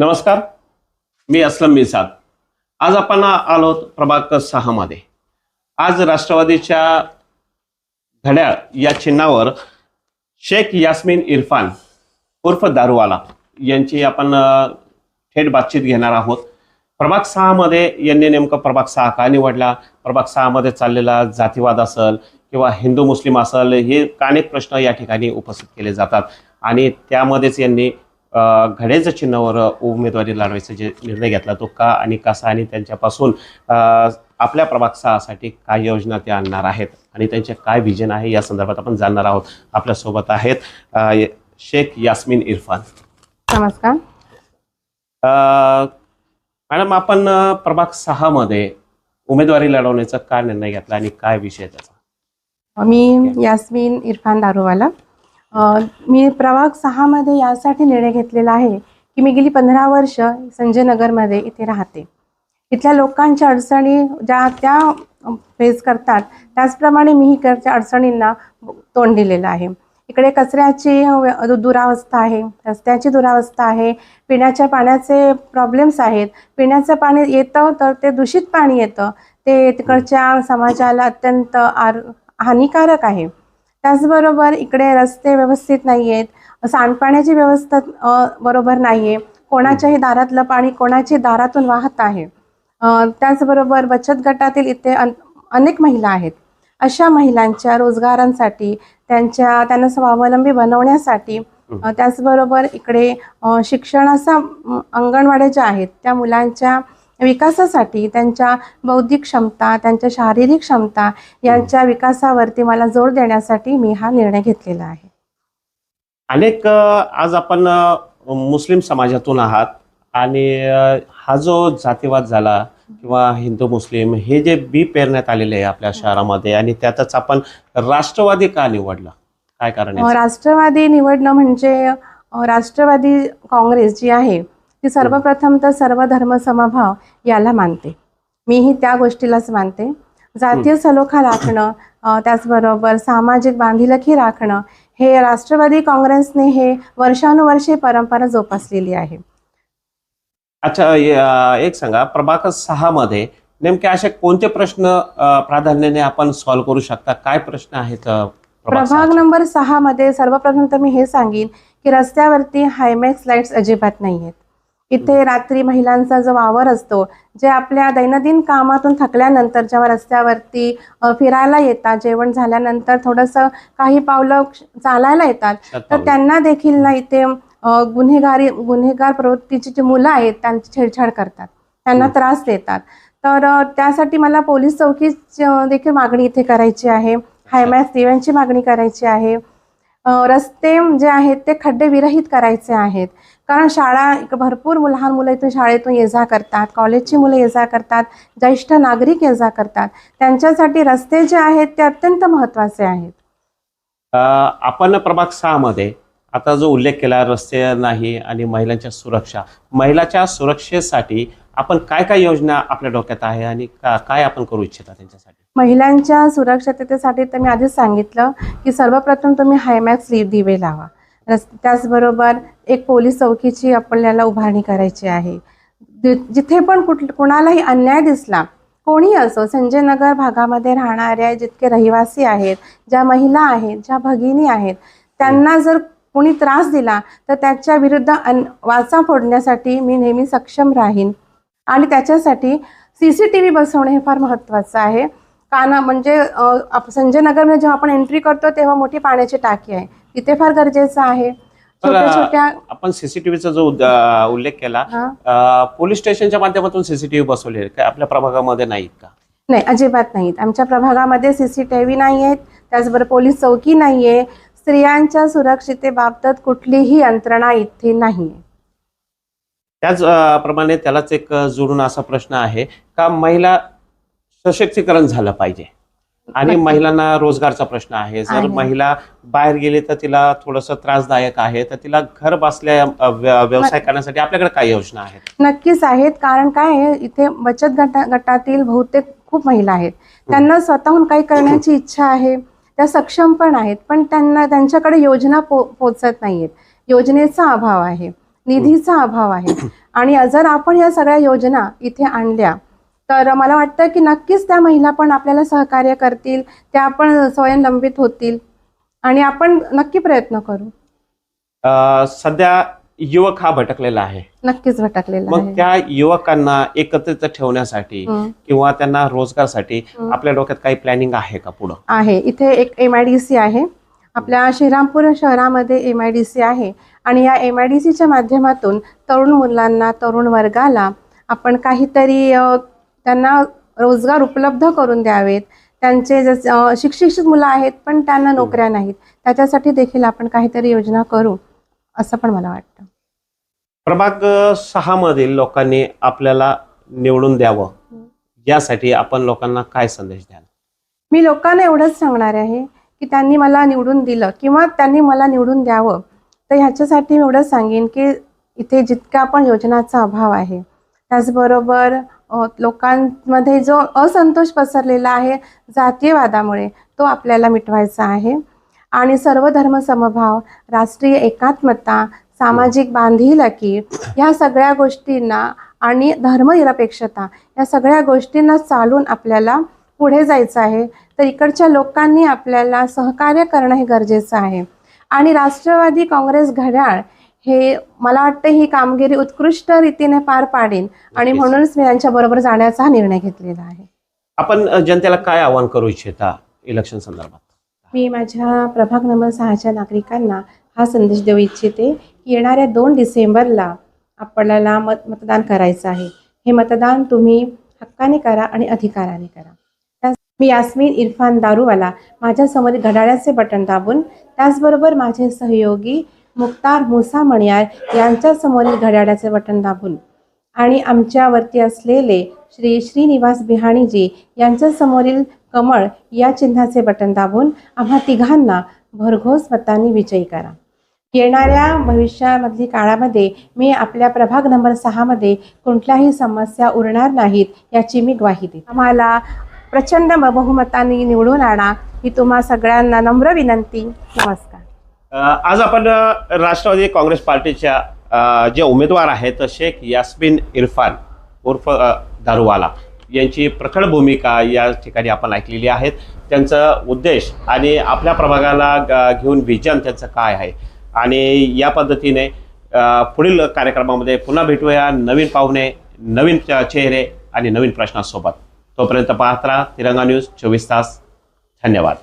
नमस्कार. मी असलम मिसाद. आज आपण आलो प्रभाग सहामध्ये. आज राष्ट्रवादीच्या घड्याळ या चिन्हावर शेख यास्मिन इरफान उर्फ दारूवाला यांची आपण थेट बातचीत घेणार आहोत. प्रभाग सहामध्ये यांनी नेमकं प्रभाग सहा का निवडला? प्रभाग सहामध्ये चाललेला जातीवाद असेल किंवा हिंदू मुस्लिम असेल हे अनेक प्रश्न या ठिकाणी उपस्थित केले जातात. आणि त्यामध्येच यांनी अ, घड्याळच्या चिन्हावर उमेदवारी लढवायचा जे निर्णय घेतला तो का आणि कसा आणि त्यांच्यापासून आपल्या प्रभाग सहासाठी काय योजना ते आणणार आहेत आणि त्यांचे काय विजन आहे या संदर्भात आपण जाणणार आहोत. आपल्यासोबत आहेत शेख यास्मिन इरफान. नमस्कार. अ, मॅडम आपण प्रभाग सहामध्ये उमेदवारी लढवण्याचा काय निर्णय घेतला आणि काय विषय त्याचा? मी यास्मिन इरफान दारूवाला. मी प्रभाग सहामध्ये यासाठी निर्णय घेतलेला आहे की मी गेली पंधरा वर्ष संजय नगरमध्ये इथे राहते. इथल्या लोकांच्या अडचणी ज्या त्या फेस करतात त्याचप्रमाणे मी इकडच्या अडचणींना तोंड दिलेलं आहे. इकडे कचऱ्याची दुरावस्था आहे रस्त्याची दुरावस्था आहे पिण्याच्या पाण्याचे प्रॉब्लेम्स आहेत. पिण्याचं पाणी येतं तर ते दूषित पाणी येतं. ते तिकडच्या समाजाला अत्यंत आर हानिकारक आहे. त्याचबरोबर इकडे रस्ते व्यवस्थित नाही आहेत सांडपाण्याची व्यवस्था बरोबर नाही आहे कोणाच्याही दारातलं पाणी कोणाची दारातून वाहत आहे. त्याचबरोबर बचत गटातील इथे अन अनेक महिला आहेत. अशा महिलांच्या रोजगारांसाठी त्यांच्या त्यांना स्वावलंबी बनवण्यासाठी त्याचबरोबर इकडे शिक्षणाचा अंगणवाड्या ज्या आहेत त्या मुलांच्या विकासासाठी त्यांच्या बौद्धिक क्षमता त्यांच्या शारीरिक क्षमता यांच्या विकासावरती मला जोर देण्यासाठी मी हा निर्णय घेतलेला आहे. अनेक आज आपण मुस्लिम समाजातून आहात आणि हा जो जातीवाद झाला किंवा हिंदू मुस्लिम हे जे बी पेरण्यात आलेले आहे आपल्या शहरामध्ये आणि त्यातच आपण राष्ट्रवादी का निवडला? काय कारण राष्ट्रवादी निवडणं म्हणजे राष्ट्रवादी काँग्रेस जी आहे ती सर्वप्रथम तर सर्व धर्म समभाव याला मानते. मीही त्या गोष्टीलाच मानते. जातीय सलोखा राखणं त्याचबरोबर सामाजिक बांधिलकी राखणं हे राष्ट्रवादी काँग्रेसने हे वर्षानुवर्षे परंपरा जोपासलेली आहे. अच्छा एक सांगा प्रभाग सहा मध्ये नेमके असे कोणते प्रश्न प्राधान्याने आपण सॉल्व्ह करू शकता? काय प्रश्न आहेत प्रभाग? नंबर सहा मध्ये सर्वप्रथम तर मी हे सांगेन की रस्त्यावरती हायमॅक्स लाईट्स अजिबात नाही आहेत इथे रात्री महिलांचा जो वावर असतो जे आपल्या दैनंदिन कामातून थकल्यानंतर जेव्हा रस्त्यावरती फिरायला येतात जेवण झाल्यानंतर थोडंसं काही पावलं चालायला येतात तर. त्यांना देखील ना इथे गुन्हेगारी गुन्हेगार प्रवृत्तीची जी मुलं आहेत त्यांची छेडछाड करतात. त्यांना. त्रास देतात. तर त्यासाठी मला पोलीस चौकी देखील मागणी इथे करायची आहे. हायमॅक्स दिव्यांची मागणी करायची आहे. रस्ते जे आहेत ते खड्डे विरहित करायचे आहेत. कारण शाळा भरपूर लहान मुलं इथून शाळेतून ये जा करतात कॉलेजची मुलं ये जा करतात ज्येष्ठ नागरिक ये जा करतात. त्यांच्यासाठी रस्ते जे आहेत ते अत्यंत महत्त्वाचे आहेत. आपण प्रभाग सहामध्ये आता जो उल्लेख केला रस्ते नाही आणि महिलांच्या सुरक्षा. महिलाच्या सुरक्षेसाठी आपण काय काय योजना आपल्या डोक्यात आहे आणि का- काय आपण करू इच्छिता त्यांच्यासाठी? महिलांच्या सुरक्षिततेसाठी तर मी आधीच सांगितलं की सर्वप्रथम तुम्ही हायमॅक्स दिवे लावा. रस त्याचबरोबर एक पोलीस चौकीची आपल्याला उभारणी करायची आहे. जिथे पण कुठ कुणालाही अन्याय दिसला कोणी असो संजय नगर भागामध्ये राहणाऱ्या जितके रहिवासी आहेत ज्या महिला आहेत ज्या भगिनी आहेत त्यांना जर कोणी त्रास दिला तर त्याच्या विरुद्ध अन वाचा फोडण्यासाठी मी नेहमी सक्षम राहीन. आणि त्याच्यासाठी सी सी टी व्ही बसवणं हे फार महत्त्वाचं आहे. काना म्हणजे अ, आप- संजय नगरमध्ये जेव्हा आपण एंट्री करतो तेव्हा मोठी पाण्याची टाकी आहे. तिथे फार गरजेचं आहे. छोट्या छोट्या आपण सीसीटीव्हीचा जो उल्लेख केला पोलीस स्टेशनच्या माध्यमातून सीसीटीव्ही बसवले. आपल्या प्रभागामध्ये नाहीत का? नाही अजिबात नाहीत. आमच्या प्रभागामध्ये सी सी टी व्ही नाही आहेत. त्याचबरोबर पोलीस चौकी नाही आहे. स्त्रियांच्या सुरक्षितेबाबत कुठलीही यंत्रणा इथे नाही त्याच प्रमाणे त्यालाच एक जोडून असा प्रश्न आहे का महिला सशक्तीकरण झालं पाहिजे? आणि. महिलांना रोजगारचा प्रश्न आहे. जर. महिला बाहेर गेली तर तिला थोडंसं त्रासदायक आहे तर तिला घर बसल्या व्यवसाय करण्यासाठी आपल्याकडे काय योजना आहेत? नक्कीच आहेत. कारण काय इथे बचत गटा गटातील बहुतेक खूप महिला आहेत. त्यांना स्वतःहून काही करण्याची इच्छा आहे. त्या सक्षम पण आहेत पण त्यांना त्यांच्याकडे योजना पो पोचत नाही आहेत योजनेचा अभाव आहे. निधीचा अभाव आहे. आणि जर आपण या सगळ्या योजना इथे आणल्या तर मला वाटतं की नक्कीच त्या महिला पण आपल्याला सहकार्य करतील त्या पण स्वयंलंबित होतील. आणि आपण नक्की प्रयत्न करू. सध्या युवक हा भटकलेला आहे. नक्कीच भटकलेला मग त्या युवकांना एकत्रित ठेवण्यासाठी. किंवा त्यांना रोजगारसाठी. आपल्या डोक्यात काही प्लॅनिंग आहे का पुढं? आहे. इथे एक एम आय डी सी आहे. आपल्या श्रीरामपूर शहरामध्ये एम आय डी सी आहे. आणि या एम आय डी सीच्या माध्यमातून तरुण मुलांना तरुण वर्गाला आपण काहीतरी त्यांना रोजगार उपलब्ध करून द्यावेत. त्यांचे जस शिक्षित मुलं आहेत पण त्यांना नोकऱ्या नाहीत. त्याच्यासाठी देखील आपण काहीतरी योजना करू असं पण मला वाटतं. प्रभाग सहा मधील लोकांनी आपल्याला निवडून द्यावं. यासाठी आपण लोकांना काय संदेश द्याल? मी लोकांना एवढंच सांगणार आहे की त्यांनी मला निवडून दिलं किंवा त्यांनी मला निवडून द्यावं तर ह्याच्यासाठी मी एवढं सांगेन की इथे जितका पण योजनाचा अभाव आहे त्याचबरोबर लोकांमध्ये जो असंतोष पसरलेला आहे जातीयवादामुळे तो आपल्याला मिटवायचा आहे. आणि सर्व धर्मसमभाव राष्ट्रीय एकात्मता सामाजिक बांधिलकी ह्या सगळ्या गोष्टींना आणि धर्मनिरपेक्षता या सगळ्या गोष्टींना चालून आपल्याला पुढे जायचं आहे. तर इकडच्या लोकांनी आपल्याला सहकार्य करणं हे गरजेचं आहे. आणि राष्ट्रवादी काँग्रेस घड्याळ हे मला वाटतं ही कामगिरी उत्कृष्ट रीतीने पार पाडेन आणि. म्हणूनच मी यांच्याबरोबर जाण्याचा निर्णय घेतलेला आहे. आपण जनतेला काय आवाहन करू इच्छिता इलेक्शन संदर्भात? मी माझ्या प्रभाग नंबर सहाच्या नागरिकांना हा संदेश देऊ इच्छिते की येणाऱ्या दोन डिसेंबरला आपल्याला मत मतदान करायचं आहे. हे मतदान तुम्ही हक्काने करा आणि अधिकाराने करा. मी यास्मिन इरफान दारूवाला माझ्यासमोर घड्याळ्याचे बटन दाबून त्याचबरोबर माझे सहयोगी मुक्तार मुसा मणियार यांच्यासमोरील घड्याळ्याचे बटन दाबून आणि आमच्यावरती असलेले श्री श्रीनिवास बिहाणीजी यांच्यासमोरील कमळ या चिन्हाचे बटन दाबून आम्हा तिघांना भरघोस मतांनी विजयी करा. येणाऱ्या भविष्यामधली काळामध्ये मी आपल्या प्रभाग नंबर सहामध्ये कोणत्याही समस्या उरणार नाहीत याची मी ग्वाही देते. आम्हाला प्रचंड बहुमताने निवडून आणा. ही तुम्हा सगळ्यांना नम्र विनंती. नमस्कार. आज आपण राष्ट्रवादी काँग्रेस पार्टीच्या जे उमेदवार आहेत शेख यास्मिन इरफान उर्फ दारुवाला दारूवाला यांची प्रखर भूमिका या ठिकाणी आपण ऐकलेली आहेत. त्यांचा उद्देश आणि आपल्या प्रभागाला ग- घेऊन विजन त्यांचं काय आहे? आणि या पद्धतीने पुढील कार्यक्रमामध्ये पुन्हा भेटूया. नवीन पाहुणे नवीन चेहरे आणि नवीन प्रश्नांसोबत. तोपर्यंत पाहत राहा. तिरंगा न्यूज चोवीस तास. धन्यवाद.